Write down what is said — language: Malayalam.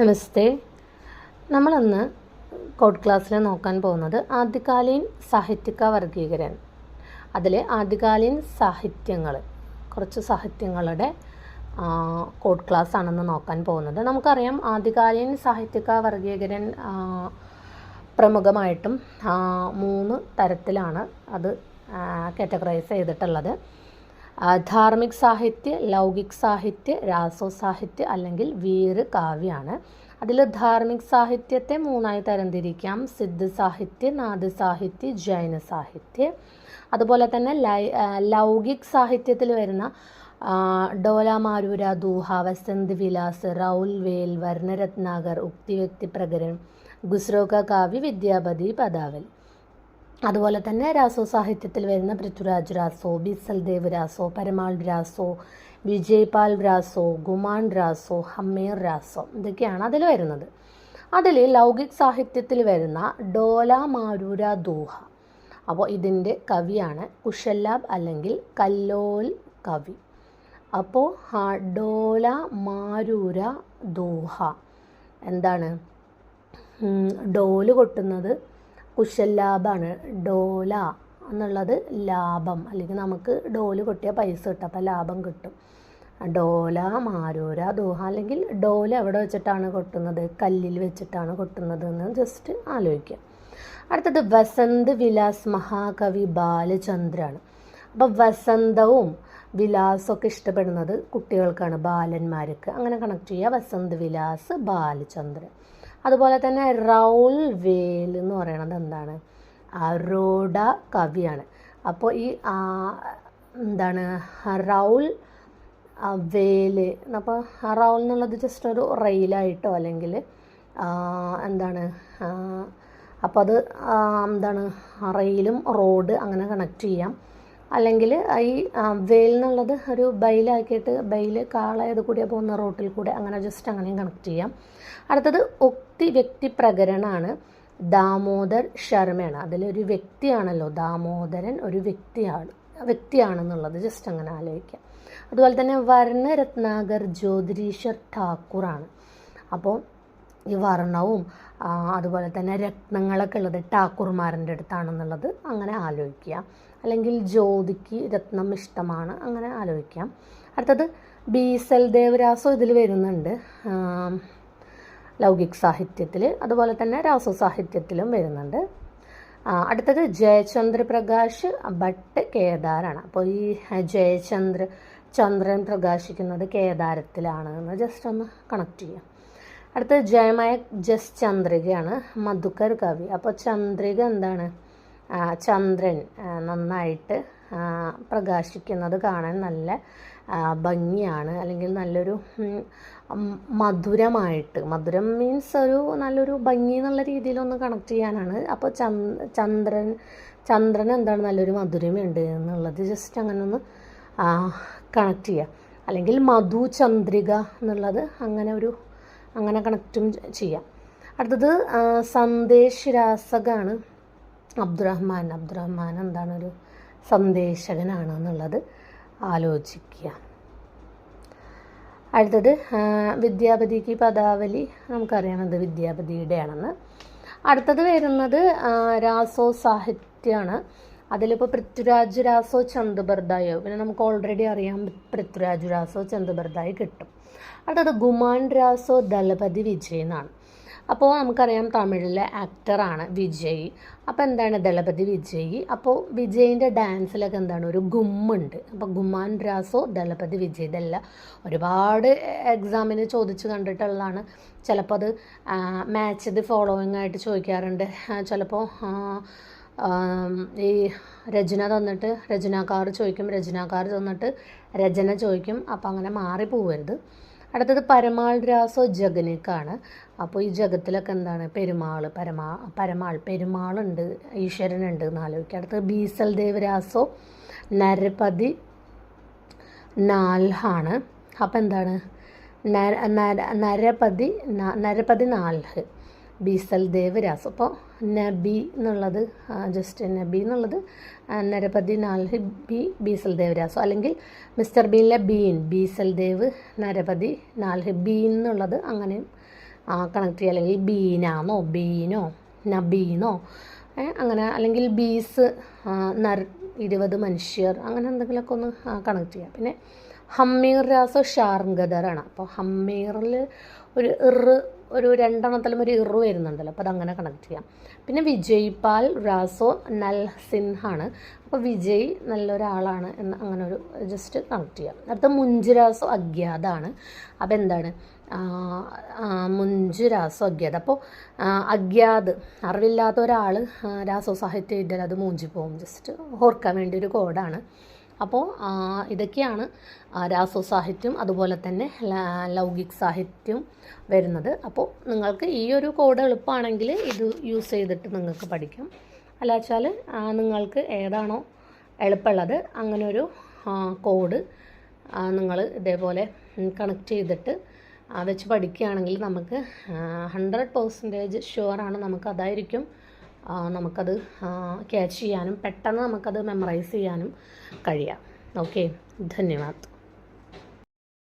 നമസ്തേ. നമ്മളന്ന് കോഡ് ക്ലാസ്സിൽ നോക്കാൻ പോകുന്നത് ആദ്യകാലീൻ സാഹിത്യക വർഗീകരൻ അതിലെ ആദ്യകാലീൻ സാഹിത്യങ്ങൾ കുറച്ച് സാഹിത്യങ്ങളുടെ കോഡ് ക്ലാസ് ആണെന്ന് നോക്കാൻ പോകുന്നത്. നമുക്കറിയാം ആദ്യകാലീൻ സാഹിത്യക വർഗീകരൻ പ്രമുഖമായിട്ടും മൂന്ന് തരത്തിലാണ് അത് കാറ്റഗറൈസ് ചെയ്തിട്ടുള്ളത്. ധാർമ്മിക് സാഹിത്യ ലൗകിക് സാഹിത്യ രാസോ സാഹിത്യ അല്ലെങ്കിൽ വീര് കാവ്യാണ്. അതിൽ ധാർമ്മിക് സാഹിത്യത്തെ മൂന്നായി തരംതിരിക്കാം. സിദ്ധ സാഹിത്യ നാദ സാഹിത്യ ജൈന സാഹിത്യ. അതുപോലെ തന്നെ ലൈ ലൗകിക് സാഹിത്യത്തിൽ വരുന്ന ഡോലാമാരൂര ദൂഹ വസന്ത് വിലാസ് റൗൽ വേൽ വർണരത്നാകർ ഉക്തി വ്യക്തി പ്രകരൻ ഗുസ്രോക കാവ്യ വിദ്യാപതി പദാവലി. അതുപോലെ തന്നെ രാസോ സാഹിത്യത്തിൽ വരുന്ന പൃഥ്വിരാജ് രാസോ ബിസൽ ദേവ് രാസോ പരമാൾ രാസോ വിജയ്പാൽ രാസോ ഗുമാൻ രാസോ ഹമ്മീർ രാസോ ഇതൊക്കെയാണ് അതിൽ വരുന്നത്. അതിൽ ലൗകിക് സാഹിത്യത്തിൽ വരുന്ന ഡോല മാരൂര ദൂഹ. അപ്പോൾ ഇതിന്റെ കവിയാണ് കുഷല്ലാബ് അല്ലെങ്കിൽ കല്ലോൽ കവി. അപ്പോൾ ഡോല മാരൂര ദൂഹ എന്താണ്? ഡോൽ കൊട്ടുന്നത് കുശലാഭാണ് ഡോല എന്നുള്ളത് ലാഭം. അല്ലെങ്കിൽ നമുക്ക് ഡോൽ കൊട്ടിയാൽ പൈസ കിട്ടും. അപ്പോൾ ലാഭം കിട്ടും. ഡോല മാരൂര ദോഹ അല്ലെങ്കിൽ ഡോല എവിടെ വെച്ചിട്ടാണ് കൊട്ടുന്നത്? കല്ലിൽ വെച്ചിട്ടാണ് കൊട്ടുന്നത് എന്ന് ജസ്റ്റ് ആലോചിക്കുക. അടുത്തത് വസന്ത് വിലാസ് മഹാകവി ബാലചന്ദ്രാണ്. അപ്പോൾ വസന്തവും വിലാസമൊക്കെ ഇഷ്ടപ്പെടുന്നത് കുട്ടികൾക്കാണ് ബാലന്മാർക്ക്. അങ്ങനെ കണക്ട് ചെയ്യുക. വസന്ത് വിലാസ് ബാലചന്ദ്രൻ. അതുപോലെ തന്നെ റൗൾ വേൽ എന്ന് പറയുന്നത് എന്താണ്? അറോഡ കവിയാണ്. അപ്പോൾ ഈ എന്താണ്? റൗൾ വേൽ അപ്പോൾ റൗൾ എന്നുള്ളത് ജസ്റ്റ് ഒരു റെയിലായിട്ടോ അല്ലെങ്കിൽ എന്താണ്? അപ്പോൾ അത് എന്താണ്? റെയിലും റോഡ് അങ്ങനെ കണക്ട് ചെയ്യാം. അല്ലെങ്കിൽ ഈ വെയിൽ എന്നുള്ളത് ഒരു ബൈലാക്കിയിട്ട് ബൈൽ കാളയത് കൂടിയ പോകുന്ന റോട്ടിൽ കൂടെ അങ്ങനെ ജസ്റ്റ് അങ്ങനെയും കണക്ട് ചെയ്യാം. അടുത്തത് ഒക്തി വ്യക്തി പ്രകരണമാണ് ദാമോദർ ശർമ്മയാണ്. അതിലൊരു വ്യക്തിയാണല്ലോ ദാമോദരൻ ഒരു വ്യക്തിയാണ് വ്യക്തിയാണെന്നുള്ളത് ജസ്റ്റ് അങ്ങനെ ആലോചിക്കാം. അതുപോലെ തന്നെ വർണരത്നാകർ ജ്യോതിരീശ്വർ ഠാക്കൂറാണ്. അപ്പോൾ ഈ വർണവും അതുപോലെ തന്നെ രത്നങ്ങളൊക്കെ ഉള്ളത് ഠാക്കൂർമാരന്റെ അടുത്താണെന്നുള്ളത് അങ്ങനെ ആലോചിക്കുക. അല്ലെങ്കിൽ ജ്യോതിക്ക് രത്നം ഇഷ്ടമാണ് അങ്ങനെ ആലോചിക്കാം. അടുത്തത് ബീസൽ ദേവരാസം ഇതിൽ വരുന്നുണ്ട്. ലൗകിക് സാഹിത്യത്തിൽ അതുപോലെ തന്നെ രാസ സാഹിത്യത്തിലും വരുന്നുണ്ട്. അടുത്തത് ജയചന്ദ്രപ്രകാശ് ഭട്ട് കേദാറാണ് അപ്പോൾ ഈ ജയചന്ദ്ര ചന്ദ്രൻ പ്രകാശിക്കുന്നത് കേദാരത്തിലാണ്. എന്ന് ജസ്റ്റ് ഒന്ന് കണക്ട് ചെയ്യാം. അടുത്തത് ജയമായ ജസ് ചന്ദ്രികയാണ് മധുക്കർ കവി. അപ്പോൾ ചന്ദ്രിക എന്താണ്? ചന്ദ്രൻ നന്നായിട്ട് പ്രകാശിക്കുന്നത് കാണാൻ നല്ല ഭംഗിയാണ്. അല്ലെങ്കിൽ നല്ലൊരു മധുരമായിട്ട്. മധുരം മീൻസ് ഒരു നല്ലൊരു ഭംഗി എന്നുള്ള രീതിയിലൊന്ന് കണക്ട് ചെയ്യാനാണ്. അപ്പോൾ ചന്ദ്രൻ ചന്ദ്രൻ എന്താണ് നല്ലൊരു മധുരമുണ്ട് എന്നുള്ളത് ജസ്റ്റ് അങ്ങനെ ഒന്ന് കണക്ട് ചെയ്യുക അല്ലെങ്കിൽ മധു ചന്ദ്രിക എന്നുള്ളത് അങ്ങനെ ഒരു അങ്ങനെ കണക്റ്റും ചെയ്യാം. അടുത്തത് സന്ദേശ് രാസകാണ് അബ്ദുറഹ്മാൻ. അബ്ദുറഹ്മാൻ എന്താണ് ഒരു സന്ദേശകനാണ് എന്നുള്ളത് ആലോചിക്കുക അടുത്തത് വിദ്യാപതിക്ക് പദാവലി നമുക്കറിയണത് വിദ്യാപതിയുടെ ആണെന്ന് അടുത്തത് വരുന്നത് രാസോ സാഹിത്യമാണ് അതിലിപ്പോൾ പൃഥ്വിരാജ് രാസോ ചന്ദബർദായോ പിന്നെ നമുക്ക് ഓൾറെഡി അറിയാം പൃഥ്വിരാജ് രാസോ ചന്ദബർദായി കിട്ടും. അടുത്തത് ഗുമാൻ രാസോ ദളപതി വിജയ് എന്നാണ്. അപ്പോൾ നമുക്കറിയാം തമിഴിലെ ആക്ടറാണ് വിജയ്. അപ്പോൾ എന്താണ് ദളപതി വിജയ്? അപ്പോൾ വിജയിന്റെ ഡാൻസിലൊക്കെ എന്താണ്? ഒരു ഗുമ്മുണ്ട്. അപ്പോൾ ഗുമാൻ രാസോ ദളപതി വിജയ് ഇതല്ല ഒരുപാട് എക്സാമിന് ചോദിച്ചു കണ്ടിട്ടുള്ളതാണ്. ചിലപ്പോൾ അത് മാച്ച് ഇത് ഫോളോയിങ് ആയിട്ട് ചോദിക്കാറുണ്ട്. ചിലപ്പോൾ ഈ രചന തന്നിട്ട് രചനാക്കാർ ചോദിക്കും രചനാക്കാർ തന്നിട്ട് രചന ചോദിക്കും അപ്പോൾ അങ്ങനെ മാറി പോവരുത്. അടുത്തത് പരമാൾ രാസോ ജഗനിക്കാണ്. അപ്പോൾ ഈ ജഗത്തിലൊക്കെ എന്താണ്? പെരുമാൾ പരമാ പരമാൾ പെരുമാളുണ്ട് ഈശ്വരനുണ്ട് എന്ന് അടുത്തത് ബീസൽ ദേവരാസോ നരപതി നാൽഹാണ്. അപ്പം എന്താണ്? നര നരപതി നരപതി നാൽഹ്. ബീസൽ ദേവരാസ്. അപ്പോൾ നബി എന്നുള്ളത് ജസ്റ്റ് നബി എന്നുള്ളത് നരപതി നാൽഹി ബി ബീസൽ ദേവരാസോ. അല്ലെങ്കിൽ മിസ്റ്റർ ബീനിലെ ബീൻ ബീസൽ ദേവ് നരപതി നാൽഹി ബീൻ എന്നുള്ളത് അങ്ങനെയും കണക്ട് ചെയ്യുക അല്ലെങ്കിൽ ബീനാന്നോ ബീനോ നബീനോ അങ്ങനെ അല്ലെങ്കിൽ ബീസ് നർ ഇരുപത് മനുഷ്യർ അങ്ങനെ എന്തെങ്കിലുമൊക്കെ ഒന്ന് കണക്ട് ചെയ്യാം. പിന്നെ ഹമ്മീർ രാസോ ഷാർഗദറാണ് അപ്പോൾ ഹമ്മീറിൽ ഒരു ഇറ് ഒരു രണ്ടെണ്ണത്തിലും ഒരു ഇറു വരുന്നുണ്ടല്ലോ. അപ്പോൾ അതങ്ങനെ കണക്ട് ചെയ്യാം. പിന്നെ വിജയ് പാൽ റാസോ നൽ സിൻഹാണ്. അപ്പോൾ വിജയ് നല്ലൊരാളാണ് എന്ന് അങ്ങനെ ഒരു ജസ്റ്റ് കണക്ട് ചെയ്യാം. അടുത്ത മുഞ്ചുരാസോ അജ്ഞാതാണ് അപ്പോൾ എന്താണ്? മുഞ്ചു രാസോ അജ്ഞാത് അപ്പോൾ അജ്ഞാത് അറിവില്ലാത്ത ഒരാൾ രാസോ സാഹിത്യം ഇട്ടാൽ അത് മൂഞ്ചി പോകും ജസ്റ്റ് ഓർക്കാൻ വേണ്ടി ഒരു കോഡാണ് അപ്പോൾ ഇതൊക്കെയാണ് രാസോ സാഹിത്യം അതുപോലെ തന്നെ ലൗകിക് സാഹിത്യം വരുന്നത്. അപ്പോൾ നിങ്ങൾക്ക് ഈ ഒരു കോഡ് എളുപ്പമാണെങ്കിൽ ഇത് യൂസ് ചെയ്തിട്ട് നിങ്ങൾക്ക് പഠിക്കാം. അല്ലാച്ചാൽ നിങ്ങൾക്ക് ഏതാണോ എളുപ്പമുള്ളത് അങ്ങനെ ഒരു കോഡ് നിങ്ങൾ ഇതേപോലെ കണക്ട് ചെയ്തിട്ട് വെച്ച് പഠിക്കുകയാണെങ്കിൽ നമുക്ക് ഹൺഡ്രഡ് പെർസെന്റേജ് ഷുവറാണ് നമുക്ക് അതായിരിക്കും നമുക്കത് ക്യാച്ച് ചെയ്യാനും പെട്ടെന്ന് നമുക്കത് മെമ്മറൈസ് ചെയ്യാനും കഴിയാം. ഓക്കെ ധന്യവാദ്.